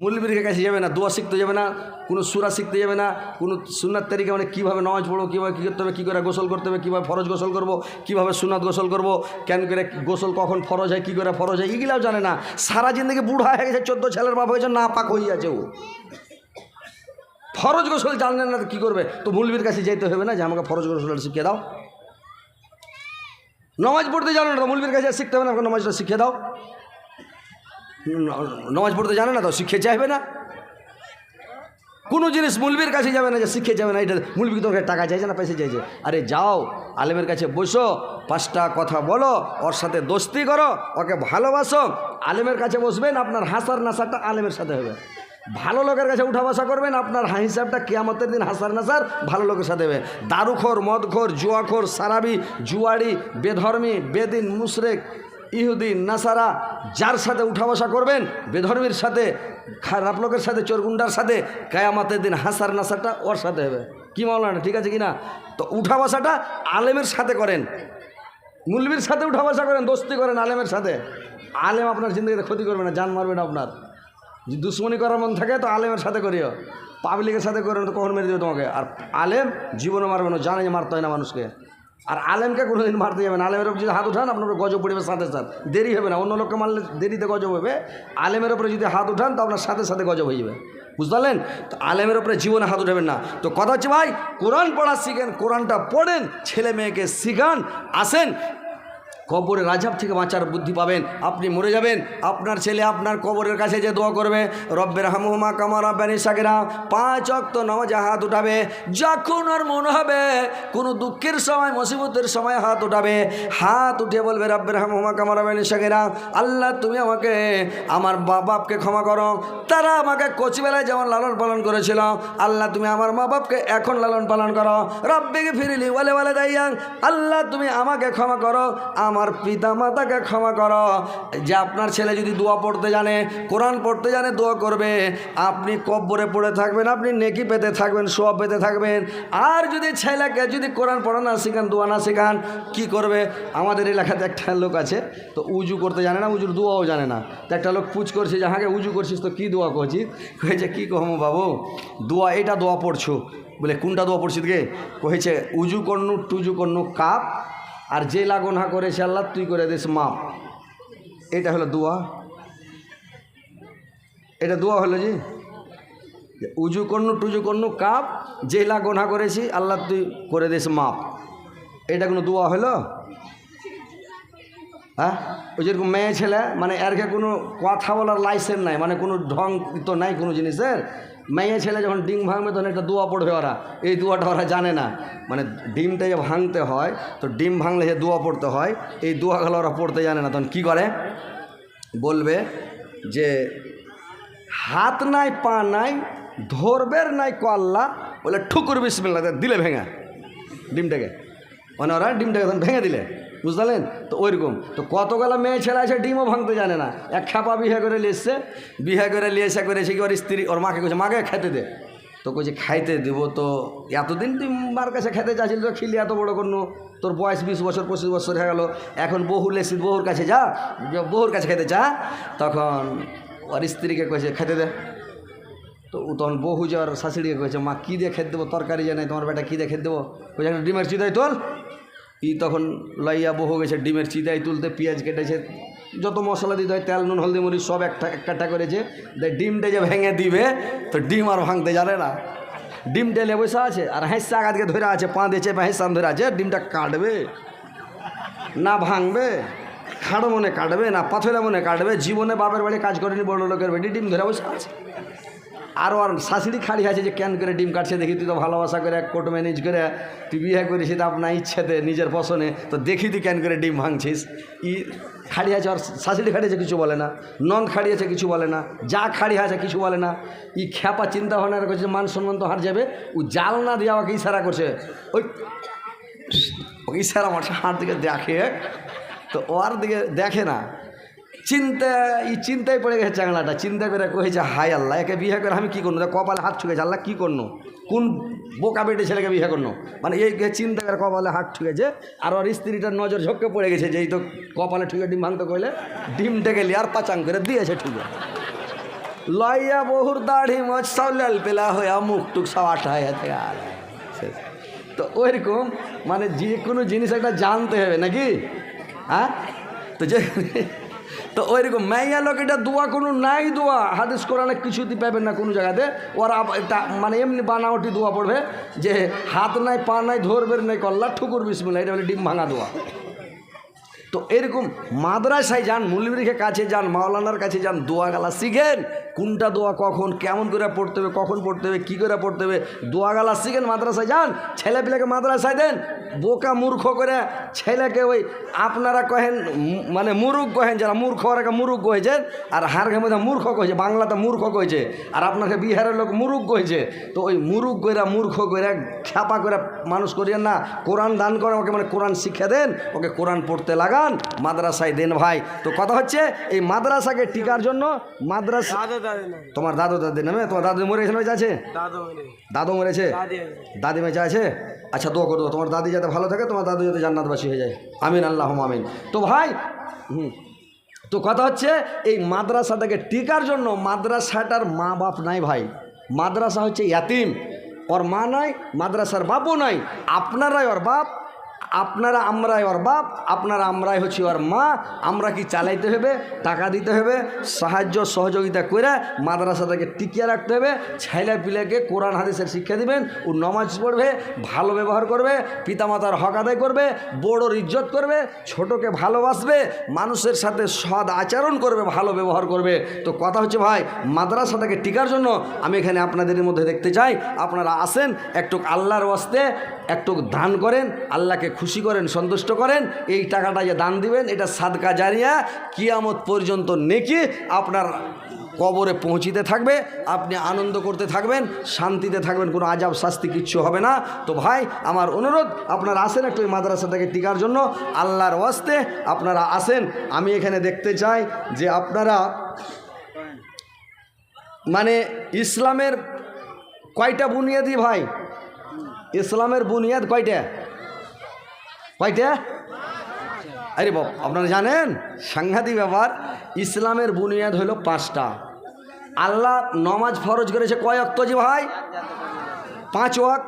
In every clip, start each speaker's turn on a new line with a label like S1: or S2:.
S1: মূলবীর কাছে যাবে না, দোয়া শিখতে যাবে না, কোনো সুরা শিখতে যাবে না, কোনো সুনার তারিখে মানে কীভাবে নামাজ পড়ব, কীভাবে কী করতে হবে, কী করে গোসল করতে হবে, কীভাবে ফরজ গোসল করব, কীভাবে সুনাত গোসল করব, কেন করে গোসল কখন ফরজ হয়, কী করে ফরজ হয়, এগুলাও জানে না। সারা জিন্দগি বুড়া হয়ে গেছে, চোদ্দ ছেলের বাপ হয়েছে, না পাক হয়ে আছে ও। ফরজ গোসল জানলেন না, কী করবে? তো মূলবীর কাছে যেতে হবে না যে, আমাকে ফরজ গোসল শিখিয়ে দাও। নামাজ পড়তে জানো না, তো মূলবীর কাছে শিখতে হবে না, আমাকে নামাজটা শিখিয়ে দাও। নামাজ পড়তে জানে না তো শিখে চাইবে না। কোনো জিনিস মুলবির কাছে যাবে না যে শিখে যাবে না, এটা মুলবি তোকে টাকা চাইছে না পয়সা চাইছে? আরে যাও, আলেমের কাছে বসো, পাঁচটা কথা বলো, ওর সাথে দোস্তি করো, ওকে ভালোবাসো, আলেমের কাছে বসবেন, আপনার হাসার নাসারটা আলেমের সাথে হবে। ভালো লোকের কাছে উঠা বসা করবেন, আপনার হিসাবটা কেয়ামতের দিন হাসার নাসার ভালো লোকের সাথে হবে। দারুখোর, মদখোর, জুয়াখোর, সারাবি জুয়ারি বেধর্মী, বেদিন, মুশরেক ইহুদিন, নাসারা যার সাথে উঠা বসা করবেন, বেধর্মীর সাথে, খারাপ লোকের সাথে, চোরগুন্ডার সাথে, কায়ামাতের দিন হাসার নাসারটা ওর সাথে হবে। কি মাওলানা, ঠিক আছে কি না তো উঠা বসাটা আলেমের সাথে করেন। মুলবির সাথে উঠা বসা করেন, দোস্তি করেন আলেমের সাথে। আলেম আপনার জিন্দগিতে ক্ষতি করবে না, জান মারবে না আপনার। যদি দুশ্মনী করার মন থাকে, তো আলেমের সাথে করিও। পাবলিকের সাথে করেন, তো কখন মেরে দেবে তোমাকে? আর আলেম জীবনে মারবে না, জানে মারতে হয় না মানুষকে। আর আলেমকে কোনোদিন মারতে যাবেন আলেমের উপর যদি হাত উঠান, আপনার গজব পড়বে সাথে সাথে। দেরি হবে না। অন্য লোককে মারলে দেরিতে গজব হবে। আলেমের উপরে যদি হাত উঠান, তো আপনার সাথে সাথে গজব হয়ে যাবে। বুঝতে পারলেন? তো আলেমের ওপরে জীবনে হাত উঠাবেন না। তো কথা হচ্ছে, ভাই, কোরআন পড়া শিখেন, কোরআনটা পড়েন, ছেলে মেয়েকে শিখান, আসেন। কবরের রাজাব থেকে বাঁচার বুদ্ধি পাবেন। আপনি মরে যাবেন। আপনার ছেলে আপনার কবরের কাছে যে দোয়া করবে রব্বের হামুমা কামার আব্বানি সাকিরা পাঁচ অক্ত নামাজে হাত উঠাবে। যখন আর মনে হবে, কোনো দুঃখের সময়, মুসিবতের সময় হাত উঠাবে। হাত উঠে বলবে রব্বের হামুমা কামার আব্বানি সাকিরা আল্লাহ তুমি আমাকে, আমার মা বাপকে ক্ষমা করো। তারা আমাকে কচিবেলায় যেমন লালন পালন করেছিল, আল্লাহ তুমি আমার মা বাপকে এখন লালন পালন করো। রব্বিকে ফিরিলি বলে বলে দাইয়াং আল্লাহ তুমি আমাকে ক্ষমা করো। আমার পিতা মাতাকে ক্ষমা করো। যে আপনার ছেলে যদি দোয়া পড়তে জানে, কোরআন পড়তে জানে, দোয়া করবে। আপনি কব্বরে পড়ে থাকবেন, আপনি নেকি পেতে থাকবেন সোয়া পেতে থাকবেন। আর যদি ছেলেকে যদি কোরআন পড়া না শেখান, দোয়া না শেখান, কী করবে? আমাদের এলাকাতে একটা লোক আছে, তো উজু করতে জানে না, উজুর দোয়াও জানে না। তো একটা লোক পুজ করছে, যে হাঁকে উজু করছিস, তো কী দোয়া করছিস? কয়েছে কী কহমো বাবু, দোয়া, এটা দোয়া পড়ছো। বলে, কোনটা দোয়া পড়ছিস গে? কহেছে উজু করনু, টুজু করনু, কাপ আর যে লাগনহা করেছে আল্লাহ তুই করে দিস মাপ এটা হলো দোয়া। এটা দোয়া হলো জি? উজু করনু, টুজু করনু, কাপ, যে লাগনহা করেছি আল্লাহ তুই করে দিস মাপ এটা কোনো দোয়া হলো? হ্যাঁ? ওই যেরকম মেয়ে ছেলে মানে এরকে কোনো কথা বলার লাইসেন্স নাই মানে কোনো ঢং তো নাই কোনো জিনিসের? মেয়ে ছেলে যখন ডিম ভাঙবে তখন একটা দোয়া পড়বে ওরা। এই দোয়াটা ওরা জানে না। মানে ডিমটা যে ভাঙতে হয়, তো ডিম ভাঙলে যে দোয়া পড়তে হয়, এই দোয়াগুলো ওরা পড়তে জানে না। তখন কী করে? বলবে যে, হাত নাই, পা নাই, ধরবের নাই কল্লা, বলে ঠুকুর বিসমিল্লা দিলে ভেঙে ডিমটাকে। মানে ওরা ডিমটাকে তখন ভেঙে দিলে, বুঝলেন? তো ওইরকম। তো কতগুলো মেয়ে ছেলে আছে, ডিমও ভাঙতে জানে না। এক খাপা বিয়ে করে এসছে। বিয়ে করে এসে করেছে কি, ওর স্ত্রী, ওর মাকে কইছে, মাকে খেতে দে। তো কইছে, খাইতে দিব তো। এতদিন তুই মার কাছে খেতে চাইছিল তো, খিলি এত বড় কোনো তোর বয়স বিশ বছর, পঁচিশ বছর হয়ে গেল। এখন বহু লেসি বহুর কাছে যা বহুর কাছে খেতে চা। তখন ওর স্ত্রীকে কইছে, খেতে দে। তো ও তখন বহু যে ওর শাশুড়িকে কয়েছে মা, কী দিয়ে খেতে দেবো? তরকারি জানাই, তোমার বেটা কী দিয়ে খেতে দেবো? কইছে, একটা ডিমের চিদাই তোল। ই তখন লইয়া বহু গেছে, ডিমের চিদাই তুলতে, পেঁয়াজ কেটেছে, যত মশলা দিতে হয়, তেল, নুন, হলদি, মরিচ, সব একটা একটা করেছে। দেখ, ডিমটা যে ভেঙে দিবে, তো ডিম আর ভাঙতে জানে না। ডিম টেলে বসে আছে, আর হেঁসা আগাদিকে ধরে আছে, পা দিয়েছে বা হেঁসান ধরে আছে, ডিমটা কাটবে, না ভাঙবে, খাড়ো মনে কাটবে, না পাথরে মনে কাটবে, জীবনে বাপের বাড়ি কাজ করেনি বড় লোকের বেটি ডিম ধরে বসে আছে। আর ওর শাশুড়ি খাড়ি আছে যে কেন করে ডিম কাটছে, দেখি তুই তো ভালোবাসা করে এক কোট ম্যানেজ করে, তুই বিয়ে করেছিস তো আপনার ইচ্ছেতে, নিজের পছনে তো দেখি তুই কেন করে ডিম ভাঙছিস। ই খাড়ি আছে ওর শাশুড়ি খাড়ি আছে কিছু বলে না নন খাড়ি আছে কিছু বলে না, যা খাড়ি আছে কিছু বলে না। ই খ্যাপা চিন্তা ভাবনা করছে মান সম্মান তো হার যাবে, ও জাল না দিয়ে আমাকে ইশারা করছে। ওই ইশারা মারছে, হাত দিকে দেখে, তো ওর দিকে দেখে না। চিন্তা, এই চিন্তায় পড়ে গেছে চাংলাটা চিন্তা করে কয়েছে হাই আল্লাহ, একে বিয়ে করে আমি কী করব? কপালে হাত ছুঁকেছে, আল্লাহ কী করনো কোন বোকা বেটে ছেলেকে বিয়ে করনো মানে এই চিন্তা করে কপালে হাত ঠুকেছে আর ওর স্ত্রীটার নজর ঝক্কে পড়ে গেছে যে এই তো কপালে ঠুকে ডিম ভাঙতে কইলে ডিম ডেকে আর পাচাং করে দিয়েছে ঠুকে। লইয়া বহুর দাড়ি মজ সব লাল পেলা হইয়া মুখ টুক সব আঠাইয়া থেকে। আর। তো ওইরকম মানে যে কোনো জিনিস একটা জানতে হবে নাকি? হ্যাঁ? তো যে তো ওইরকম, মাইয়া লোক এটা দোয়া কোনো নাই দোয়া। হাদিস কোরআনে কিছুতে পাবেন না কোনো জায়গাতে। ওরা মানে এমনি বানাওটি দোয়া পড়বে যে হাত নাই, পা নাই ধরবের নাই কল্লা, ঠুকুর বিসমিল্লা এটা বলে ডিম ভাঙা দোয়া। তো এরকম মাদ্রাসায় যান মুলিবিরিখে কাছে যান, মাওলানার কাছে যান, দোয়া গালা শিখেন। কোনটা দোয়া কখন, কেমন করে পড়তে হবে, কখন পড়তে হবে, কী করে পড়তে হবে, দোয়া গালা শিখেন, মাদ্রাসায় যান। ছেলেপিলেকে মাদ্রাসায় দেন, বোকা মূর্খ করে ছেলেকে ওই আপনারা কহেন মানে মুরুখ কহেন, যারা মূর্খ, ওরা মুরুখ কহেছেন আর হারঘে মধ্যে মূর্খ কহেছে বাংলাতে মূর্খ কহেছে আর আপনাকে বিহারের লোক মুরুখ কহেছে তো ওই মুরুখ কইরা, মূর্খ কইরা, খ্যাপা করে মানুষ করিয়েন না, কোরআন দান করে ওকে মানে কোরআন শিক্ষা দেন, ওকে কোরআন পড়তে লাগান মাদ্রাসায়। দেন ভাই তো কথা হচ্ছে এই মাদ্রাসাকে টিকার জন্য মাদ্রাসা তোমার দাদু দাদি নামে তোমার দাদু মরে গেছে বেঁচে আছে
S2: দাদু
S1: মরেছে?
S2: দাদি
S1: দাদি বেঁচে আছে আচ্ছা দোয়া করব তোমার দাদি যাতে ভালো থাকে তোমার দাদু যাতে জান্নাতবাসী হয়ে যায়। আমিন আল্লাহ আমিন। তো ভাই হুম। তো কথা হচ্ছে এই মাদ্রাসাটাকে টিকার জন্য মাদ্রাসাটার মা বাপ নাই ভাই। মাদ্রাসা হচ্ছে ইয়াতিম। ওর মা নাই মাদ্রাসার বাপও নাই। আপনারাই ওর বাপ আপনারা আমরাই ওর বাপ, আপনারা আমরাই হচ্ছি ওর মা, আমরা কি চালাইতে হবে, টাকা দিতে হবে, সাহায্য, সহযোগিতা করে মাদ্রাসাটাকে টিকিয়ে রাখতে হবে, ছেলে পিলেকে কোরআন, হাদিসের শিক্ষা দিবেন, ও নমাজ পড়বে, ভালো ব্যবহার করবে, পিতামাতার হক আদায় করবে, বড়োর ইজ্জত করবে, ছোটকে ভালোবাসবে, মানুষের সাথে সদ আচরণ করবে, ভালো ব্যবহার করবে। তো কথা হচ্ছে ভাই, মাদ্রাসাটাকে টিকার জন্য আমি এখানে আপনাদের মধ্যে দেখতে চাই, আপনারা আসেন একটু আল্লাহর ওয়াস্তে একটু দান করেন, আল্লাহকে খুশি করেন, সন্তুষ্ট করেন, এই টাকাটা যে দান দিবেন, এটা সাদকা জারিয়া কিয়ামত পর্যন্ত নেকি আপনার কবরে পৌঁছিতে থাকবে, আপনি আনন্দ করতে থাকবেন, শান্তিতে থাকবেন, কোনো আজাব শাস্তি কিচ্ছু হবে না। তো ভাই, আমার অনুরোধ, আপনারা আসেন একটু এই মাদ্রাসাটাকে টিকার জন্য, আল্লাহর ওয়াস্তে আপনারা আসেন। আমি এখানে দেখতে চাই যে আপনারা মানে ইসলামের কয়টা বুনিয়াদি ভাই? ইসলামের বুনিয়াদ কয়টা? কয়টা আরে বাপ আপনারা জানেন? সাংঘাতিক ব্যাপার, ইসলামের বুনিয়াদ হলো পাঁচটা। আল্লাহ নমাজ ফরজ করেছে কয় অক্ত জি ভাই? পাঁচ ওয়াক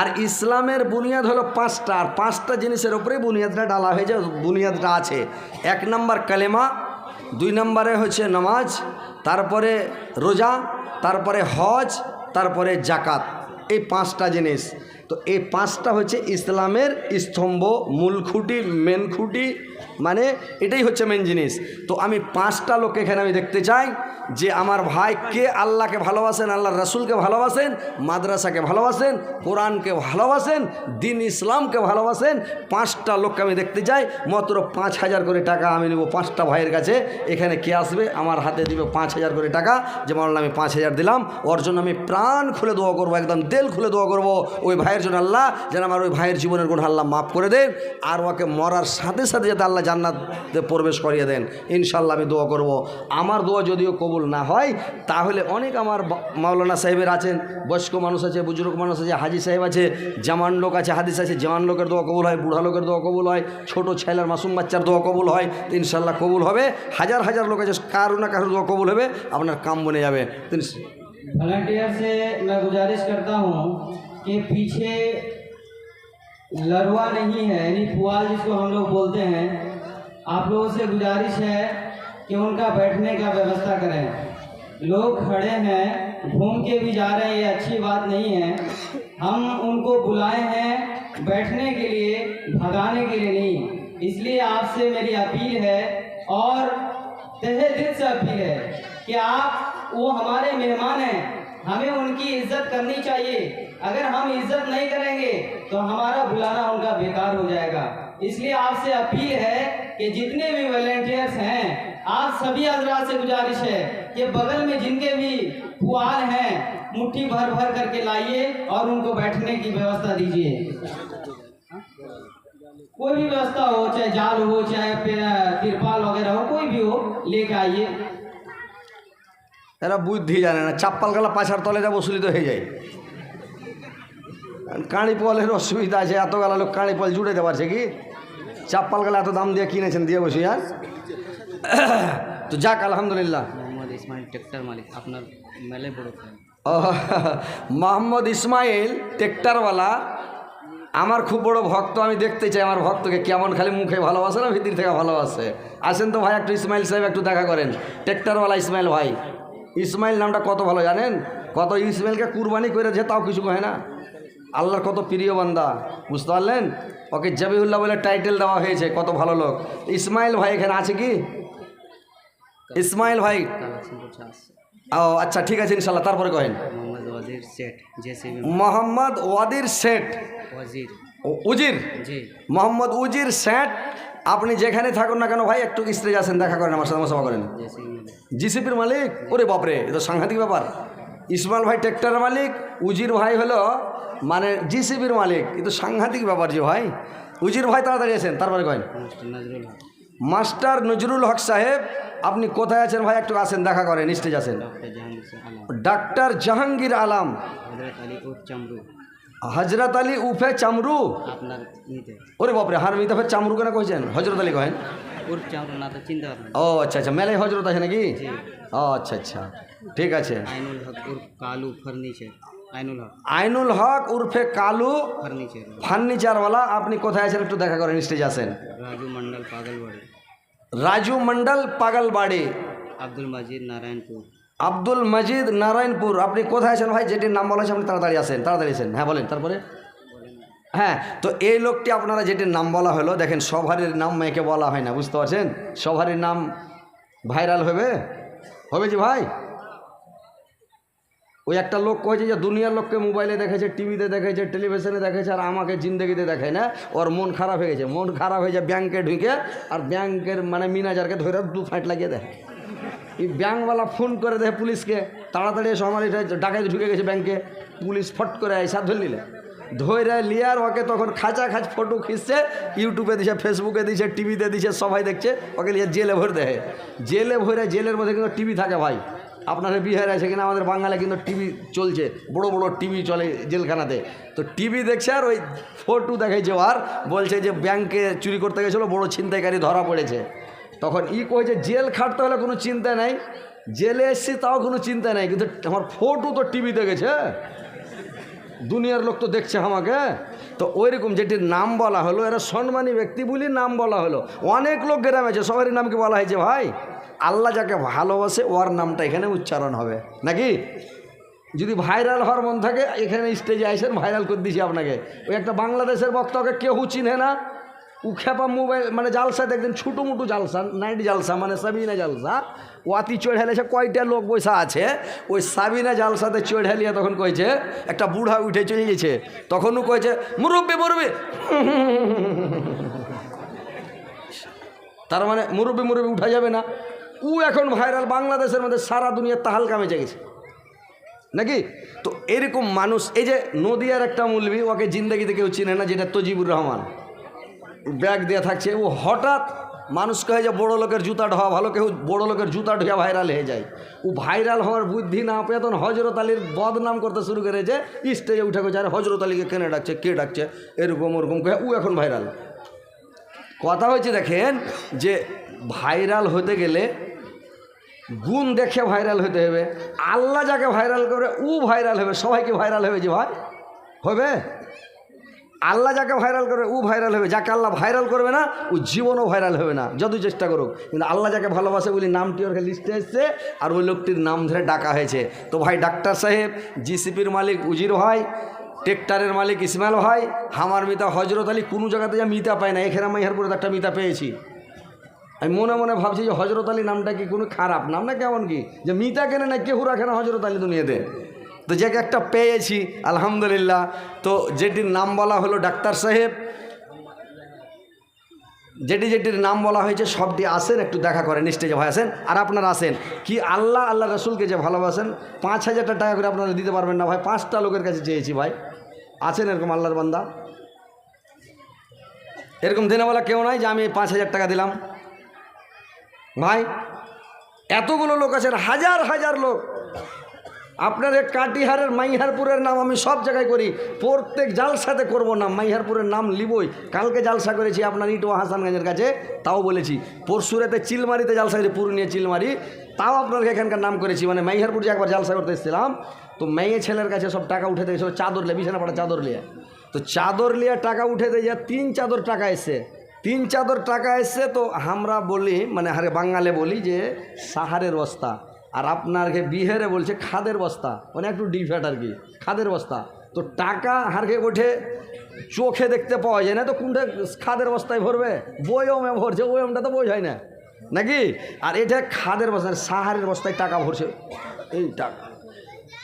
S1: আর ইসলামের বুনিয়াদ হলো পাঁচটা। আর পাঁচটা জিনিসের ওপরে বুনিয়াদটা ডালা হয়েছে বুনিয়াদটা আছে। এক নম্বর কালেমা, দুই নম্বরে হচ্ছে নামাজ, তারপরে রোজা, তারপরে হজ, তারপরে জাকাত। এই পাঁচটা জিনিস। তো এই পাঁচটা হচ্ছে ইসলামের স্তম্ভ, মূল খুঁটি মেন খুঁটি মানে এটাই হচ্ছে মেন জিনিস। তো আমি পাঁচটা লোক এখানে আমি দেখতে চাই, যে আমার ভাই কে আল্লাহকে ভালোবাসেন আল্লাহ রসুলকে ভালোবাসেন, মাদ্রাসাকে ভালোবাসেন, কোরআনকে ভালোবাসেন, দিন ইসলামকে ভালোবাসেন, পাঁচটা লোককে আমি দেখতে চাই, মাত্র পাঁচ হাজার করে টাকা আমি নেব পাঁচটা ভাইয়ের কাছে। এখানে কে আসবে? আমার হাতে দিবে পাঁচ হাজার করে টাকা, যে আমি পাঁচ হাজার দিলাম, ওর জন্য আমি প্রাণ খুলে দোয়া করব, একদম দেল খুলে দোয়া করব, ওই ভাইয়ের জন্য আল্লাহ, যেন আমার ওই ভাইয়ের জীবনের গুণ আল্লাহ মাফ করে দেন আর ওকে মরার সাথে সাথে যাতে আল্লাহ জান্নাতে প্রবেশ করিয়ে দেন। ইনশাল্লাহ আমি দোয়া করব। আমার দোয়া যদিও কবুল না হয়, তাহলে অনেক আমার মাওলানা সাহেবের আছেন, বয়স্ক মানুষ আছে, বুজুর্গ মানুষ আছে, হাজি সাহেব আছে, জামান লোক আছে, হাদিস আছে, জামান লোকের দোয়া কবুল হয়, বুড়া লোকের দোয়া কবুল হয়, ছোট ছেলের মাসুম বাচ্চার দোয়া কবুল হয় ইনশাল্লাহ কবুল হবে। হাজার হাজার লোক আছে, কারও না কারোর দোয়া কবুল হবে, আপনার কাম বনে যাবে।
S3: वॉलंटियर से मैं गुजारिश करता हूँ कि पीछे लड़वा नहीं है, यानी पुआल जिसको हम लोग बोलते हैं, आप लोगों से गुजारिश है कि उनका बैठने का व्यवस्था करें। लोग खड़े हैं, घूम के भी जा रहे हैं, ये अच्छी बात नहीं है। हम उनको बुलाए हैं बैठने के लिए, भगाने के लिए नहीं। इसलिए आपसे मेरी अपील है और तहे दिल से अपील है कि आप वो हमारे मेहमान हैं। हमें उनकी इज़्ज़त करनी चाहिए। अगर हम इज़्ज़त नहीं करेंगे तो हमारा बुलाना उनका बेकार हो जाएगा। इसलिए आपसे अपील है कि जितने भी वॉलेंटियर्स हैं, आप सभी हजरात से गुजारिश है कि बगल में जिनके भी पुआल हैं, मुट्ठी भर भर करके लाइए और उनको बैठने की व्यवस्था दीजिए। कोई भी व्यवस्था हो, चाहे जाल हो, चाहे तिरपाल वगैरह हो, कोई भी हो, लेके आइए।
S1: এরা বুদ্ধি জানে না। চাপ্পাল গালা পাছার তলে যা বসুলিত হয়ে যায়। কাঁড়ি পলের অসুবিধা আছে এত গালা লোক কাঁড়ি পল জুড়ে পারছে কি? চাপ্পাল গালা এত দাম দিয়ে কিনেছেন দিয়ে বসি আর? তো যাক আলহামদুলিল্লাহ।
S3: ইসমাইল ট্রেক্টর মালিক আপনার মেলে বড়
S1: মোহাম্মদ ইসমাইল ট্রেক্টারওয়ালা আমার খুব বড় ভক্ত আমি দেখতে চাই আমার ভক্তকে কেমন খালি মুখে ভালোবাসে না ভিতর থেকে ভালোবাসে? আসেন তো ভাই একটু ইসমাইল সাহেব একটু দেখা করেন। ট্রেক্টারওয়ালা ইসমাইল ভাই। ইসমাইল নামটা কত ভালো জানেন? কত ইসমাইলকে কুরবানি করেছে তাও কিছু কয় না। আল্লাহর কত প্রিয় বান্দা বুঝতে পারলেন? ওকে জবিউল্লাহ বলে টাইটেল দেওয়া হয়েছে কত ভালো লোক। ইসমাইল ভাই এখানে আছে কি? ইসমাইল ভাই। ও আচ্ছা ঠিক আছে ইনশাল্লাহ তারপরে কহেন। মোহাম্মদ ওয়াদির শেঠ উজির?
S3: জি।
S1: মোহাম্মদ উজির শেঠ আপনি যেখানে থাকুন না কেন ভাই একটু স্ত্রী আছেন দেখা করেন আমার সাথে সভা করেন। জিসিপির মালিক? ওরে বাপরে এ তো সাংঘাতিক ব্যাপার। ইসমাল ভাই ট্রেক্টরের মালিক উজির ভাই হলো মানে জিসিপির মালিক। এ তো সাংঘাতিক ব্যাপার যে ভাই। উজির ভাই তাড়াতাড়ি আছেন তারপরে কয়েন
S3: মাস্টার নজরুল হক।
S1: সাহেব আপনি কোথায় আছেন ভাই? একটু আসেন দেখা করেন স্টেজ
S3: আলম।
S1: ডাক্তার জাহাঙ্গীর আলম।
S3: হজরত আলী উর্ফ চামরু
S1: উফে চামরু?
S3: আপনার
S1: ওরে বাপরে হার মিতা ফের চামরু কেন কইছেন? হজরত আলী কহেন। ও আচ্ছা আচ্ছা মেলায় হজরত আছে নাকি? ও আচ্ছা আচ্ছা ঠিক আছে।
S3: আইনুল হক কালু ফার্নিচার আইনুল হক।
S1: আইনুল হক উর্ফে কালু
S3: ফার্নিচার।
S1: ফার্নিচারওয়ালা আপনি কোথায় আছেন একটু দেখা করেন স্টেজ আছেন
S3: রাজু মন্ডল পাগলবাড়ি।
S1: রাজু মন্ডল পাগলবাড়ি।
S3: আব্দুল মাজিদ নারায়ণপুর।
S1: আব্দুল মজিদ নারায়ণপুর, আপনি কোথায় আছেন ভাই? যেটির নাম বলা হয়েছে, আপনি তাড়াতাড়ি আসেন তাড়াতাড়ি আসেন। হ্যাঁ বলেন, তারপরে? হ্যাঁ তো এই লোকটি আপনারা যেটির নাম বলা হলো, দেখেন সভারের নাম মেয়েকে বলা হয় না, বুঝতে পারছেন? সভারের নাম ভাইরাল হবে? হবে যে ভাই? ওই একটা লোক কয়েছে যে দুনিয়ার লোককে মোবাইলে দেখেছে টিভিতে দেখেছে টেলিভিশনে দেখেছে আর আমাকে জিন্দগিতে দেখায় না? ওর মন খারাপ হয়ে গেছে, মন খারাপ হয়ে যায়, ব্যাংকে ঢুকে, আর ব্যাংকের মানে মিনাজারকে ধরে দু ফাইট লাগিয়ে দেয়। এই ব্যাংকওয়ালা ফোন করে দেয় পুলিশকে, তাড়াতাড়ি এসে, আমার এটা ডাকাইতে ঢুকে গেছে ব্যাংকে। পুলিশ ফট করে আইসা ধরে নিলে। ধরে লিয়ার ওকে তখন খাঁচা খাঁচ ফটো খিচছে, ইউটিউবে দিছে, ফেসবুকে দিছে, টিভিতে দিছে, সবাই দেখছে, ওকে নিয়ে জেলে ভরে দেয়। জেলে ভরে, জেলের মধ্যে কিন্তু টিভি থাকে ভাই। আপনাদের বিহারে আছে কিনা, আমাদের বাঙালি কিন্তু টিভি চলছে, বড় বড় টিভি চলে জেলখানাতে। তো টিভি দেখছে আর ওই ফটো দেখাইছে আর, বলছে যে ব্যাংকে চুরি করতে গেছিল, বড় ছিনতাইকারী ধরা পড়েছে। তখন ই কয়েছে জেল খাটতে হলে কোনো চিন্তা নাই। জেলে এসছি তাও কোনো চিন্তা নাই। কিন্তু আমার ফটো তো টিভিতে গেছে দুনিয়ার লোক তো দেখছে আমাকে তো ওইরকম যেটির নাম বলা হলো, এরা সম্মানী ব্যক্তি বলি নাম বলা হলো। অনেক লোক গ্রামে আছে, সবারই নামকে বলা হয়েছে ভাই? আল্লাহ যাকে ভালোবাসে, ওর নামটা এখানে উচ্চারণ হবে। নাকি? যদি ভাইরাল হওয়ার মন থাকে, এখানে স্টেজে আইসেন, ভাইরাল করে দিছি আপনাকে। ওই একটা বাংলাদেশের বক্তাকে কেউ চিনে না। ও খেপা মোবাইল মানে জালসা দেখবেন ছোটো মোটো জালসা, নাইট জালসা মানে সাবিনা জালসা। ওয়াতি চড়াইলে কয়টা লোক বৈশা আছে, ওই সাবিনা জালসাতে চড়াইলিয়া তখন কইছে, একটা বুড়া উঠে চলে গেছে। তখনও কয়েছে মুরব্বি মুরব্বি! তার মানে মুরব্বি মুরব্বি উঠা যাবে না। ও এখন ভাইরাল বাংলাদেশের মধ্যে সারা দুনিয়া তাহাল কামে গেছে। নাকি? তো এরকম মানুষ, এই যে নদিয়ার একটা মুলবি, ওকে জিন্দগিতে কেউ চিনে না, যেটা তজিবুর রহমান। ব্যাগ দেওয়া থাকছে ও হঠাৎ মানুষ কহে যে বড়ো লোকের জুতা ঢোয়া ভালো, কেউ বড়ো লোকের জুতা ঢুয়া ভাইরাল হয়ে যায়। ও ভাইরাল হওয়ার বুদ্ধি না পেয়ে তখন হজরত আলীর বদনাম করতে শুরু করেছে স্টেজে উঠে গেছে আরে হজরত আলীকে কেনে ডাকছে, কে ডাকছে? এরকম ওরকম কহে ও এখন ভাইরাল কথা হয়েছে দেখেন যে ভাইরাল হতে গেলে গুণ দেখে ভাইরাল হতে হবে। আল্লাহ যাকে ভাইরাল করে, ও ভাইরাল হবে, সবাইকে ভাইরাল হবে যে ভাই। হবে? আল্লাহ যাকে ভাইরাল করবে ও ভাইরাল হবে। যাকে আল্লাহ ভাইরাল করবে না, ও জীবনও ভাইরাল হবে না। যতই চেষ্টা করুক। কিন্তু আল্লাহ যাকে ভালোবাসে বলি নামটি ওর লিস্টে এসছে, আর ওই লোকটির নাম ধরে ডাকা হয়েছে। তো ভাই, ডাক্তার সাহেব জিসিপির মালিক উজির ভাই ট্রেক্টারের মালিক ইসমাইল ভাই, হামার মিতা হজরত আলী, কোনো জায়গাতে যা মিতা পায় না। এখানে আমি এরপরে একটা মিতা পেয়েছি। আমি মনে মনে ভাবছি যে হজরত আলী নামটা কি কোনো খারাপ? নাম না কেমন কি? যে মিতা কেনে না কেহু রাখে না হজরত আলী দুনিয়াতে? তো যাকে একটা পেয়েছি, আলহামদুলিল্লাহ। তো যেটির নাম বলা হলো ডাক্তার সাহেব, যেটি যেটির নাম বলা হয়েছে সবটি আসেন একটু দেখা করেন, স্টেজে ভাই আসেন আর আপনারা আসেন কি আল্লাহ আল্লাহ রসুলকে যে ভালোবাসেন? পাঁচ হাজার টাকা করে আপনারা দিতে পারবেন না ভাই, পাঁচটা লোকের কাছে চেয়েছি ভাই। আছেন এরকম আল্লাহর বান্দা? এরকম দিনেওয়ালা কেউ নাই যে আমি পাঁচ হাজার টাকা দিলাম। ভাই, এতগুলো লোক আছেন, হাজার হাজার লোক। আপনার কাটিহারের মাইহারপুরের নাম আমি সব জায়গায় করি। প্রত্যেক জালসাতে করব না মাইহারপুরের নাম লিবই। কালকে জালসা করেছি আপনার ইটো হাসানগঞ্জের কাছে, তাও বলেছি। পরশুরেতে চিলমারিতে জালসা করেছি, পুরুলিয়া চিলমারি। তাও আপনাকে এখানকার নাম করেছি। মানে মাইহারপুর যে একবার জালসা করতে এসেছিলাম, তো মেয়ে ছেলের কাছে সব টাকা উঠে দিয়েছিল চাদর লিয়ে বিছানা পাড়া চাদর লিয়ে তো চাদর লিয়ে টাকা উঠে দিয়ে, যা তিন চাদর টাকা এসছে। তিন চাদর টাকা এসছে, তো আমরা বলি মানে হারে বাঙালে বলি যে সাহারের বস্তা। আর আপনারকে বিহারে বলছে খাদের বস্তা। মানে একটু ডিফেট আর কি, খাদের বস্তা। তো টাকা হারকে ওঠে চোখে দেখতে পাওয়া যায় না, তো কোনটা খাদের বস্তায় ভরবে? বয়মে ভরছে বয়মটা তো বোঝায় না। নাকি? আর এটা খাদের বস্তা, সাহারের বস্তায় টাকা ভরছে। এই টাকা।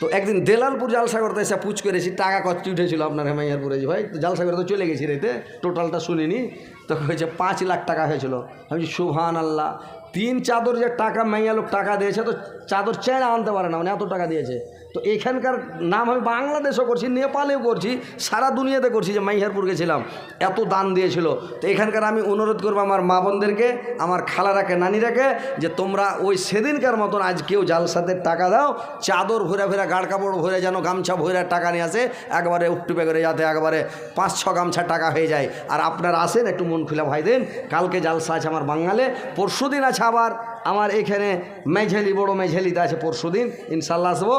S1: তো একদিন দেলালপুর জালসাগরতে এসে পুচ করেছি টাকা কত উঠেছিল আপনার হেমাইয়ারপুরে যে ভাই। তো জালসাগরে তো চলে গেছি রেতে টোটালটা শুনিনি। তো হয়েছে পাঁচ লাখ টাকা হয়েছিল। আমি সুবহান আল্লাহ তিন চাদর যে টাকা মাইয়া লোক টাকা দিয়েছে, তো চাদর চেঁড়া আনতে পারে না মানে এত টাকা দিয়েছে। তো এখানকার নাম আমি বাংলাদেশও করছি, নেপালেও করছি, সারা দুনিয়াতে করছি যে মাইহারপুর গেছিলাম। এত দান দিয়েছিল। তো এখানকার আমি অনুরোধ করব আমার মা বোনদেরকে, আমার খালারাকে, নানিরাকে, যে তোমরা ওই সেদিনকার মতন আজ কেউ জালসাতে টাকা দাও, চাদর ভরে ভরে গাড় কাপড় ভরে যেন গামছা ভরে টাকা নিয়ে আসে, একবারে উঠটুপে করে যাতে একবারে পাঁচ ছ গামছা টাকা হয়ে যায়। আর আপনারা আসেন, একটু মন খুলে ভাই দেন, কালকে জালসা আছে আমার বাঙালে পরশু দিন আছে আবার আমার এখানে মেঝেলি, বড় মেঝেলিতে আছে পরশু দিন ইনশাল্লাহ আসব।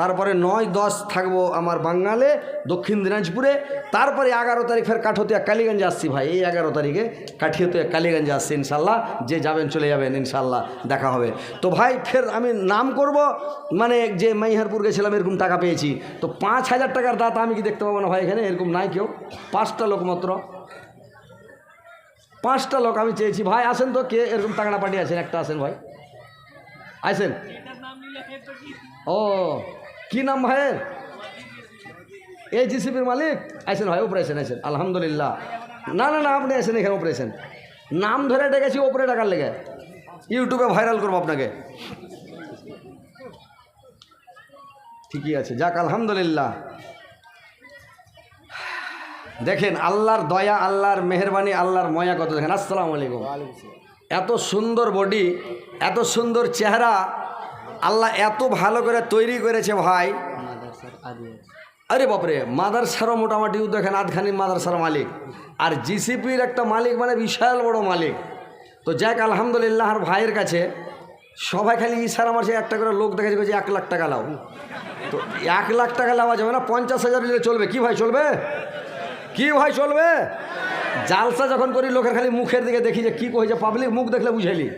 S1: তারপরে নয় দশ থাকব আমার বাঙ্গালে, দক্ষিণ দিনাজপুরে। তারপরে এগারো তারিখ ফের কাঠতিয়া, কালীগঞ্জে আসছি ভাই। এই এগারো তারিখে কাঠিয়তিয়া কালীগঞ্জে আসছি, ইনশাল্লাহ। যে যাবেন চলে যাবেন, ইনশাল্লাহ দেখা হবে। তো ভাই, ফের আমি নাম করব মানে যে মাইহারপুর গেছিলাম, এরকম টাকা পেয়েছি। তো পাঁচ হাজার টাকার দাতা আমি কি দেখতে পাবো না ভাই এখানে? এরকম নাই কেউ। পাঁচটা লোক মাত্র। পাঁচটা লোক আমি চেয়েছি। ভাই, আসেন তো, কে এরকম টাকাটা পাঠিয়ে আছেন? একটা আসেন ভাই। আসেন ও, কি নাম ভাইয়ের? এই জিসিপির মালিক? আইসেন ভাই, উপরে আসেন আসেন আলহামদুলিল্লাহ। না না না, আপনি আসেন এখানে, উপরে আসেন নাম ধরে ডেকেছি, উপরে টাকার লেগে। ইউটিউবে ভাইরাল করব আপনাকে। ঠিকই আছে। যাক, আলহামদুলিল্লাহ। দেখেন আল্লাহর দয়া আল্লাহর মেহরবানি আল্লাহর ময়া কত দেখেন। আসসালামু আলাইকুম। এত সুন্দর বডি এত সুন্দর চেহারা আল্লাহ এত ভালো করে তৈরি করেছে ভাই। আরে বাপরে মাদার মাদারসারও মোটামুটি দেখেন আধখানি মাদারসার মালিক। আর জিসিপির একটা মালিক মানে বিশাল বড় মালিক। তো যাক আলহামদুলিল্লাহ আর ভাইয়ের কাছে সবাই খালি ইশারা মারছে একটা করে লোক দেখেছে যে এক লাখ টাকা লাও। তো এক লাখ টাকা লাওয়া যাবে না পঞ্চাশ হাজার চলবে। কি ভাই চলবে? কি ভাই চলবে? জালসা যখন করি লোকের খালি মুখের দিকে দেখি যে কি কইছে পাবলিক মুখ দেখলে বুঝাইলি।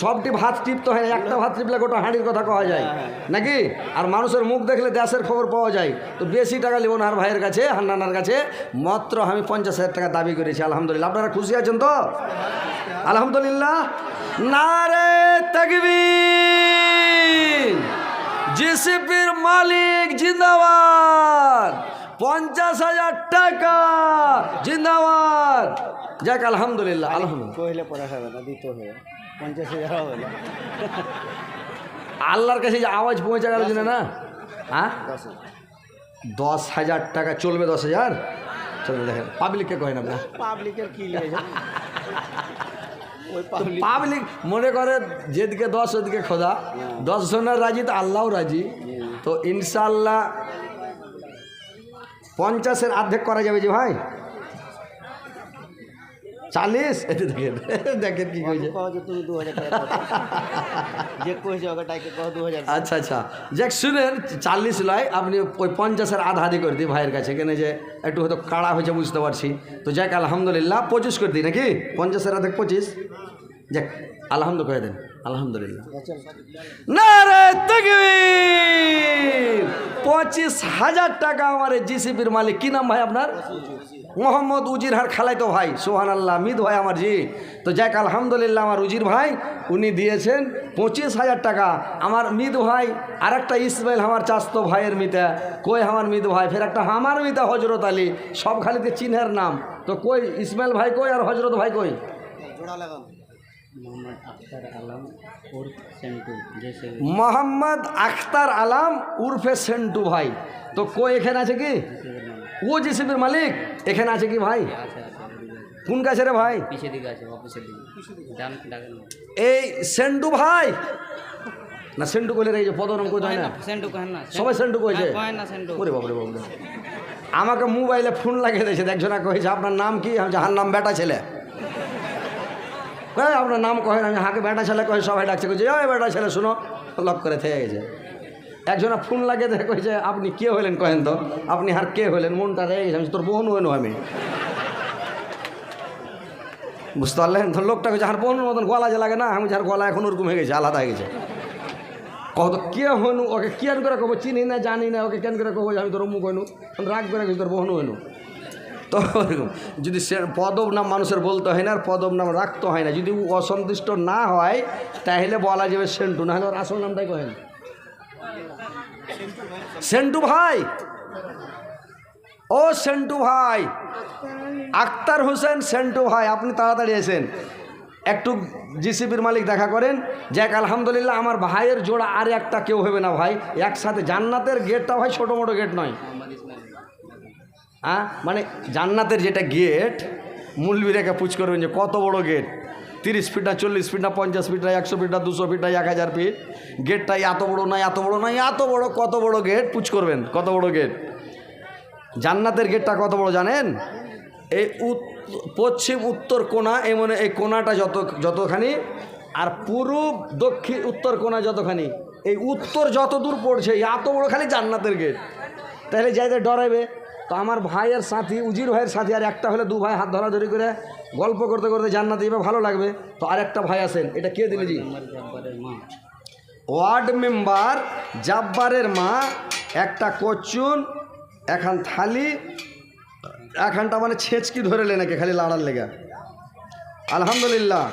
S1: সবটি ভাত টিপতে হয় না, একটা ভাত টিপলে গোটা হাঁড়ির কথা কওয়া যায়। নাকি? আর মানুষের মুখ দেখলে দেশের খবর পাওয়া যায়। তো বেশি টাকা লিব না আর ভাইয়ের কাছে হান্নানার কাছে। মাত্র আমি পঞ্চাশ হাজার টাকা দাবি করেছি আলহামদুলিল্লাহ। আপনারা খুশি আছেন তো? আলহামদুলিল্লাহ। নারে তকবীর। জিসিপির মালিক জিন্দাবাদ। পঞ্চাশ হাজার টাকা জিন্দাবাদ। যাক আলহামদুলিল্লাহ আলহামদুলিল্লাহ।
S2: কইলে পরে হবে না দিতে হবে। পঞ্চাশ হাজার হবে না।
S1: আল্লাহর কাছে যে আওয়াজ পৌঁছে গেল জন্য না? হ্যাঁ?
S2: দশ হাজার।
S1: টাকা চলবে দশ হাজার? চলবে দেখেন পাবলিককে কয় না আপনার
S2: পাবলিকের কি পাবলিক
S1: পাবলিক মনে করে যেদিকে দশ ওদিকে খোদা। দশ জনের রাজি তো আল্লাহও রাজি। তো ইনশাল্লাহ পঞ্চাশের অর্ধেক করা যাবে যে ভাই। চালিশ এটা দেখেন দেখেন কি কইছে আচ্ছা আচ্ছা। যাক শুনেন চাল্লিশ লয় আপনি ওই পঞ্চাশের আধা আধি করে দিই ভাইয়ের কাছে। কেন যে একটু হয়তো কাড়া হয়েছে বুঝতে পারছি। তো যাক আলহামদুলিল্লাহ পঁচিশ করে দিই নাকি? পঞ্চাশের আধেক পঁচিশ। যাক আলহামদু করে দেন। আলহামদুলিল্লাহ। পঁচিশ হাজার টাকা আমার জিসিপির মালিক। কি নাম ভাই আপনার? মোহাম্মদ উজির হার খালাই ভাই। সোহান আল্লাহ মিদ ভাই আমার জি। তো যাক, আলহামদুলিল্লাহ আমার উজির ভাই, উনি দিয়েছেন পঁচিশ হাজার টাকা। আমার মিদ ভাই আর একটা ইসমাইল আমার চাস্তো ভাইয়ের মিতা। কই আমার মিদ ভাই? ফের একটা আমার মিতা, হজরত আলী। সব খালিতে চিনহের নাম। তো কই, ইসমাইল ভাই কই আর হজরত ভাই কই?
S2: জোড়া লাগান
S1: মোহাম্মদ আখতার আলম উর্ফে সেন্টু ভাই। তো কো এখানে আছে কি? ও জেসিবির মালিক এখানে আছে কি ভাই? কোন কাছে রে ভাই? এই সেন্টু ভাই! না সেন্টু কইলে রে পদনাম কই না?
S3: সেন্টু না
S1: সবাই সেন্টু কইছে?
S3: না সেন্টু।
S1: ওরে বাবরে বাবরে আমাকে মোবাইলে ফোন লাগিয়ে দিয়েছে একজনা কইছে? আপনার নাম কি? জাহার নাম বেটা ছেলে। কয়ে আপনার নাম কহেন আমি হাঁকে বেটা ছেলে কয়ে সবাই ডাকছে, কইছে ওই বেটা ছেলে, শুনো। লক করে থেকে গেছে। একজনা ফোন লাগিয়ে দেখে কইছে, আপনি কে হলেন কহেন তো? আপনি আর কে হলেন মনটা রেগে গেছে, আমি তোর বোন হইনো আমি। বুঝতে পারলেন? তো লোকটা কইছে, আর বোনের মতন গলা যে লাগে না, আমি যার গলা এখন ওরকম হয়ে গেছে, আলাদা হয়ে গেছে। কত কে হনু ওকে কেন করে কব চিনি না, জানি না, ওকে কেন করে কব আমি তোর মুখ হইনু রাগ করে গেছি তোর বহনু হইনু। তো ওরকম যদি সে পদব নাম মানুষের বলতে হয় না, আর পদব নাম রাখতে হয় না। যদি অসন্তুষ্ট না হয়, তাহলে বলা যাবে সেন্টু না হলে ওর আসল নামটাই কহেন সেন্টু ভাই! ও সেন্টু ভাই! আক্তার হোসেন সেন্টু ভাই, আপনি তাড়াতাড়ি এসেন একটু জিসিবির মালিক দেখা করেন। যাক, আলহামদুলিল্লাহ, আমার ভাইয়ের জোড়া আর একটা কেউ হবে না ভাই। একসাথে জান্নাতের গেটটা ভাই ছোটো মোটো গেট নয়। হ্যাঁ? মানে জান্নাতের যেটা গেট মূলবি রেখে পুচ করবেন যে কত বড় গেট তিরিশ ফিট না চল্লিশ ফিট না পঞ্চাশ ফিট না একশো ফিট না দুশো ফিট না এক হাজার ফিট গেটটা এত বড় নয়, এত বড় নয়, এত বড়, কত বড় গেট পুচ করবেন, কত বড় গেট জান্নাতের গেটটা কত বড় জানেন? এই পশ্চিম উত্তর কোণা, এই মানে এই কোণাটা যত, যতখানি, আর পূর্ব দক্ষিণ উত্তর কোণা যতখানি, এই উত্তর যত দূর পড়ছে, এত বড় খালি জান্নাতের গেট তাহলে যাইতে ডরাইবে। তো আমার ভাইয়ের সাথী, উজির ভাইয়ের সাথী আর একটা হলে দু ভাই হাত ধরাধরি করে গল্প করতে করতে জান্নাতে যাবে ভালো লাগবে। তো আর একটা ভাই আছেন, এটা কে দিলে জি? ওয়ার্ড মেম্বার জাব্বারের মা, একটা কচুন এখান থালি এখানটা মানে ছেঁচকি ধরে লে নাকি খালি লাড়ার লেগে। আলহামদুলিল্লাহ।